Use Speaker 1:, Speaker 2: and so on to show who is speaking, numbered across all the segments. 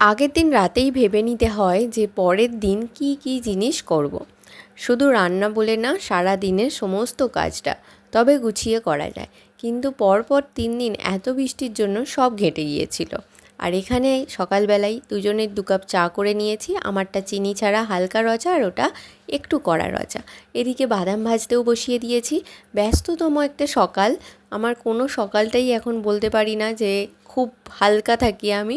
Speaker 1: আগের দিন রাতেই ভেবে নিতে হয় যে পরের দিন কী কী জিনিস করব। শুধু রান্না বলে না, সারা দিনের সমস্ত কাজটা তবে গুছিয়ে করা যায়। কিন্তু পরপর তিন দিন এত বৃষ্টির জন্য সব ঘেঁটে গিয়েছিল। আর এখানে সকালবেলায় দুজনের দু কাপ চা করে নিয়েছি। আমারটা চিনি ছাড়া হালকা রচা আর ওটা একটু কড়া রচা। এদিকে বাদাম ভাজতেও বসিয়ে দিয়েছি। ব্যস্ততম একটা সকাল। আমার কোনো সকালটাই এখন বলতে পারি না যে খুব হালকা থাকি আমি।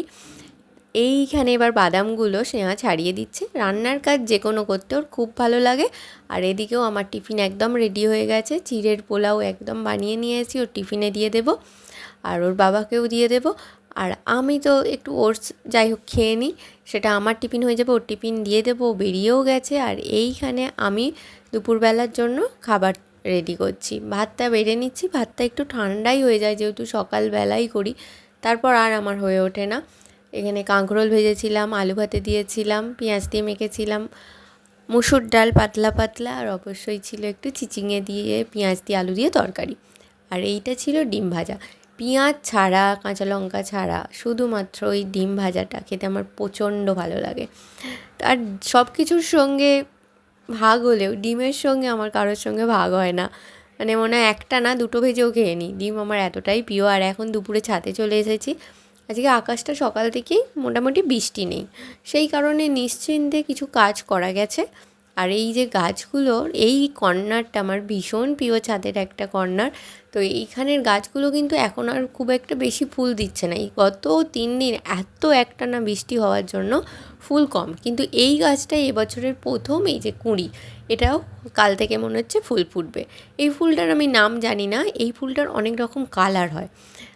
Speaker 1: এইখানে এবার বাদামগুলো স্নেহা ছাড়িয়ে দিচ্ছে। রান্নার কাজ যে কোনো করতে ওর খুব ভালো লাগে। আর এদিকেও আমার টিফিন একদম রেডি হয়ে গেছে। চিড়ের পোলাও একদম বানিয়ে নিয়ে নিয়েছি, ওর টিফিনে দিয়ে দেব। আর ওর বাবাকেও দিয়ে দেব। আর আমি তো একটু ওটস যাই হোক খেয়ে নিই, সেটা আমার টিফিন হয়ে যাবে, ওর টিফিন দিয়ে দেবো বেরিয়েও গেছে। আর এইখানে আমি দুপুরবেলার জন্য খাবার রেডি করছি। ভাতটা বেড়ে নিচ্ছি, ভাতটা একটু ঠান্ডাই হয়ে যায় যেহেতু সকালবেলাই করি, তারপর আর আমার হয়ে ওঠে না। এখানে কাঁকরোল ভেজেছিলাম, আলু ভাতে দিয়েছিলাম, পেঁয়াজ দিয়ে মেখেছিলাম, মুসুর ডাল পাতলা পাতলা, আর অবশ্যই ছিল একটু চিচিঙে দিয়ে পেঁয়াজ দিয়ে আলু দিয়ে তরকারি। আর এইটা ছিল ডিম ভাজা। পেঁয়াজ ছাড়া, কাঁচা লঙ্কা ছাড়া শুধুমাত্র ওই ডিম ভাজাটা খেতে আমার প্রচণ্ড ভালো লাগে। আর সব কিছুর সঙ্গে ভাগ হলেও, ডিমের সঙ্গে আমার কারোর সঙ্গে ভাগ হয় না। মানে মনে হয় একটা না, দুটো ভেজেও খেয়ে নিই। ডিম আমার এতটাই প্রিয়। আর এখন দুপুরে ছাতে চলে এসেছি। আজকে আকাশটা সকাল থেকেই মোটামুটি বৃষ্টি নেই। সেই কারণে নিশ্চিন্তে কিছু কাজ করা গেছে। আর এই যে গাছগুলোর এই কর্নারটা আমার ভীষণ প্রিয় ছাদের একটা কর্নার। তো এইখানের গাছগুলো কিন্তু এখন আর খুব একটা বেশি ফুল দিচ্ছে না। এই গত তিন দিন এত একটা না বৃষ্টি হওয়ার জন্য ফুল কম। কিন্তু এই গাছটাই এবছরের প্রথম এই যে কুঁড়ি, এটাও কাল থেকে মনে হচ্ছে ফুল ফুটবে। এই ফুলটার আমি নাম জানি না, এই ফুলটার অনেক রকম কালার হয়।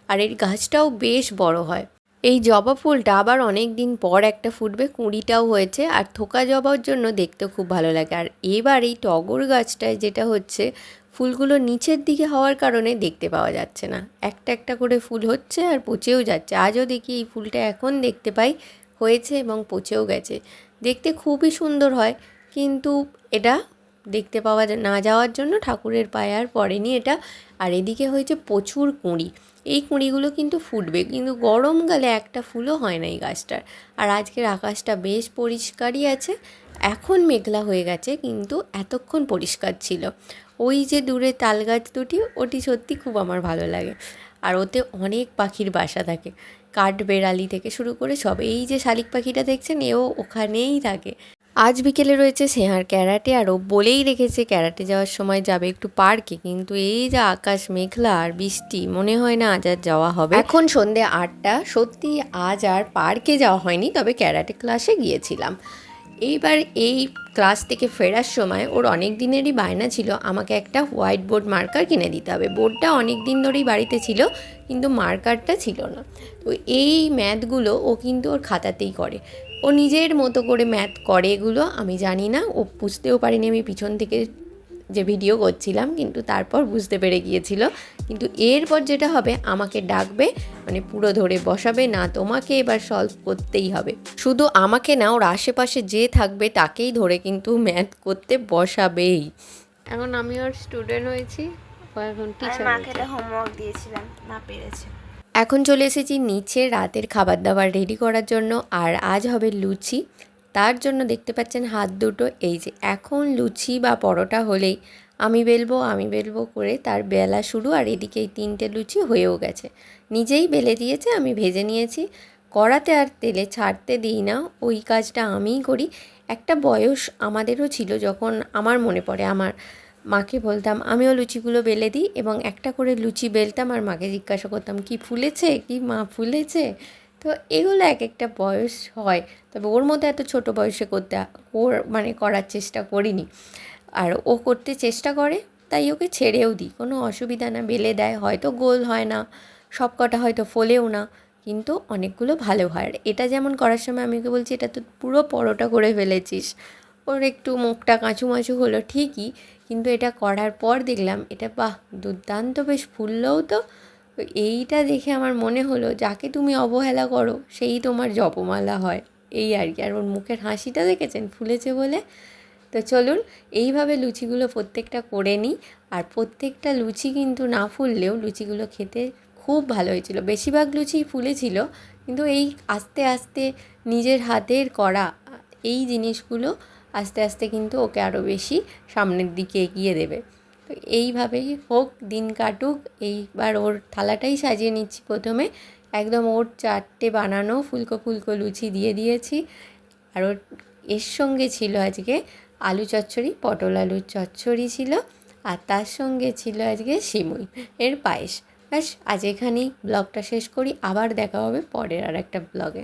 Speaker 1: আর এর গাছটাও বেশ বড় হয়। এই জবা ফুলটা আবার অনেক দিন পর একটা ফুটবে, কুঁড়িটাও হয়েছে আর থোকা জবার জন্য দেখতে খুব ভালো লাগে। আর এবার এই টগর গাছটায় যেটা হচ্ছে, ফুলগুলো নিচের দিকে হওয়ার কারণে দেখতে পাওয়া যাচ্ছে না। একটা একটা করে ফুল হচ্ছে আর পচেও যাচ্ছে। আজও দেখি এই ফুলটা এখন দেখতে পাই, হয়েছে এবং পচেও গেছে। দেখতে খুবই সুন্দর হয়, কিন্তু এটা দেখতে পাওয়া না যাওয়ার জন্য ঠাকুরের পায়ে আর পড়েনি এটা। আর এদিকে হয়েছে প্রচুর কুঁড়ি। এই কুঁড়িগুলো কিন্তু ফুটবে, কিন্তু গরমকালে একটা ফুলও হয় না এই গাছটার। আর আজকের আকাশটা বেশ পরিষ্কারই আছে। এখন মেঘলা হয়ে গেছে, কিন্তু এতক্ষণ পরিষ্কার ছিল। ওই যে দূরে তাল গাছ দুটি, ওটি সত্যি খুব আমার ভালো লাগে। আর ওতে অনেক পাখির বাসা থাকে। কাঠ বেড়ালি থেকে শুরু করে সব। এই যে শালিক পাখিটা দেখছেন, এও ওখানেই থাকে। আজ বিকেলে রয়েছে সেহার ক্যারাটে, আর ও বলেই রেখেছে ক্যারাটে যাওয়ার সময় যাবে একটু পার্কে, কিন্তু এই যে আকাশ মেঘলা আর বৃষ্টি, মনে হয় না আজ আর যাওয়া হবে। এখন সন্ধে আটটা, সত্যি আজ আর পার্কে যাওয়া হয়নি, তবে ক্যারাটে ক্লাসে গিয়েছিলাম। এইবার এই ক্লাস থেকে ফেরার সময় ওর অনেক দিনেরই বায়না ছিল, আমাকে একটা হোয়াইট বোর্ড মার্কার কিনে দিতে হবে। বোর্ডটা অনেক দিন ধরেই বাড়িতে ছিল, কিন্তু মার্কারটা ছিল না। তো এই ম্যাথগুলো ও কিন্তু ওর খাতাতেই করে। ও নিজের মতো করে ম্যাথ করে এগুলো আমি জানি না ও বুঝতেও পারিনি আমি পিছন থেকে যে ভিডিও করছিলাম কিন্তু তারপর বুঝতে পেরে গিয়েছিল। কিন্তু এরপর যেটা হবে আমাকে ডাকবে মানে পুরো ধরে বসাবে না তোমাকে এবার সলভ করতেই হবে। শুধু আমাকে না ওর আশেপাশে যে থাকবে তাকেই ধরে কিন্তু ম্যাথ করতে বসাবেই। এখন আমি ওর স্টুডেন্ট হয়েছি ও এখন টিচার
Speaker 2: মাকে হোমওয়ার্ক দিয়েছিলাম না পেরেছে।
Speaker 1: এখন চলে এসেছি নিচে রাতের খাবার দাবার রেডি করার জন্য, আর আজ হবে লুচি। তার জন্য দেখতে পাচ্ছেন হাত দুটো, এই যে এখন লুচি বা পরোটা হলেই আমি বেলবো আমি বেলবো করে তার বেলা শুরু, আর এদিকে এই তিনটে লুচি হয়েও গেছে। নিজেই বেলে দিয়েছে, আমি ভেজে নিয়েছি। কড়াতে আর তেলে ছাড়তে দিই না, ওই কাজটা আমিই করি। একটা বয়স আমাদেরও ছিল যখন আমার মনে পড়ে, আমার মাকে বলতাম, আমিও লুচিগুলো বেলে দিই এবং একটা করে লুচি বেলতাম আর মাকে জিজ্ঞাসা করতাম, কি ফুলেছে? কি মা ফুলেছে? তো এগুলো এক একটা বয়স হয়। তবে ওর মধ্যে এত ছোট বয়সে করতে, ওর মানে করার চেষ্টা করিনি। আর ও করতে চেষ্টা করে, তাই ওকে ছেড়েও দিই। কোনো অসুবিধা না, বেলে দেয়। হয়তো গোল হয় না, সব কটা হয়তো ফোলেও না, কিন্তু অনেকগুলো ভালো হয়। এটা যেমন করার সময় আমি ওকে বলছি, এটা তো পুরো পরোটা করে ফেলেছিস। ওর একটু মুখটা কাঁচু মাচু হলো ঠিকই কিন্তু এটা করার পর দেখলাম এটা, বাহ, দুর্দান্ত, বেশ ফুললেও তো। এইটা দেখে আমার মনে হলো, যাকে তুমি অবহেলা করো, সেই তোমার জপমালা হয়। এই আর কি। আর ওর মুখের হাসিটা দেখেছেন? ফুলেছে বলে। তো চলুন, এইভাবে লুচিগুলো প্রত্যেকটা করে নিই। আর প্রত্যেকটা লুচি কিন্তু না ফুললেও লুচিগুলো খেতে খুব ভালো হয়েছিল। বেশিরভাগ লুচি ফুলেছিল, কিন্তু এই আস্তে আস্তে নিজের হাতের করা এই জিনিসগুলো আস্তে আস্তে কিন্তু ওকে আরও বেশি সামনের দিকে এগিয়ে দেবে। তো এইভাবেই হোক, দিন কাটুক, এইবার ওর থালাটাই সাজিয়ে নিচ্ছি প্রথমে। একদম ওর চারটে বানানো ফুলকো ফুলকো লুচি দিয়ে দিয়েছি। আর ওর, এর সঙ্গে ছিল আজকে আলু চচ্চড়ি, পটল আলুর চচ্চড়ি ছিল, আর তার সঙ্গে ছিল আজকে সিমুই, এর পায়েস। ব্যাস, আজ এখানেই ব্লগটা শেষ করি। আবার দেখা হবে পরের আর একটা ব্লগে।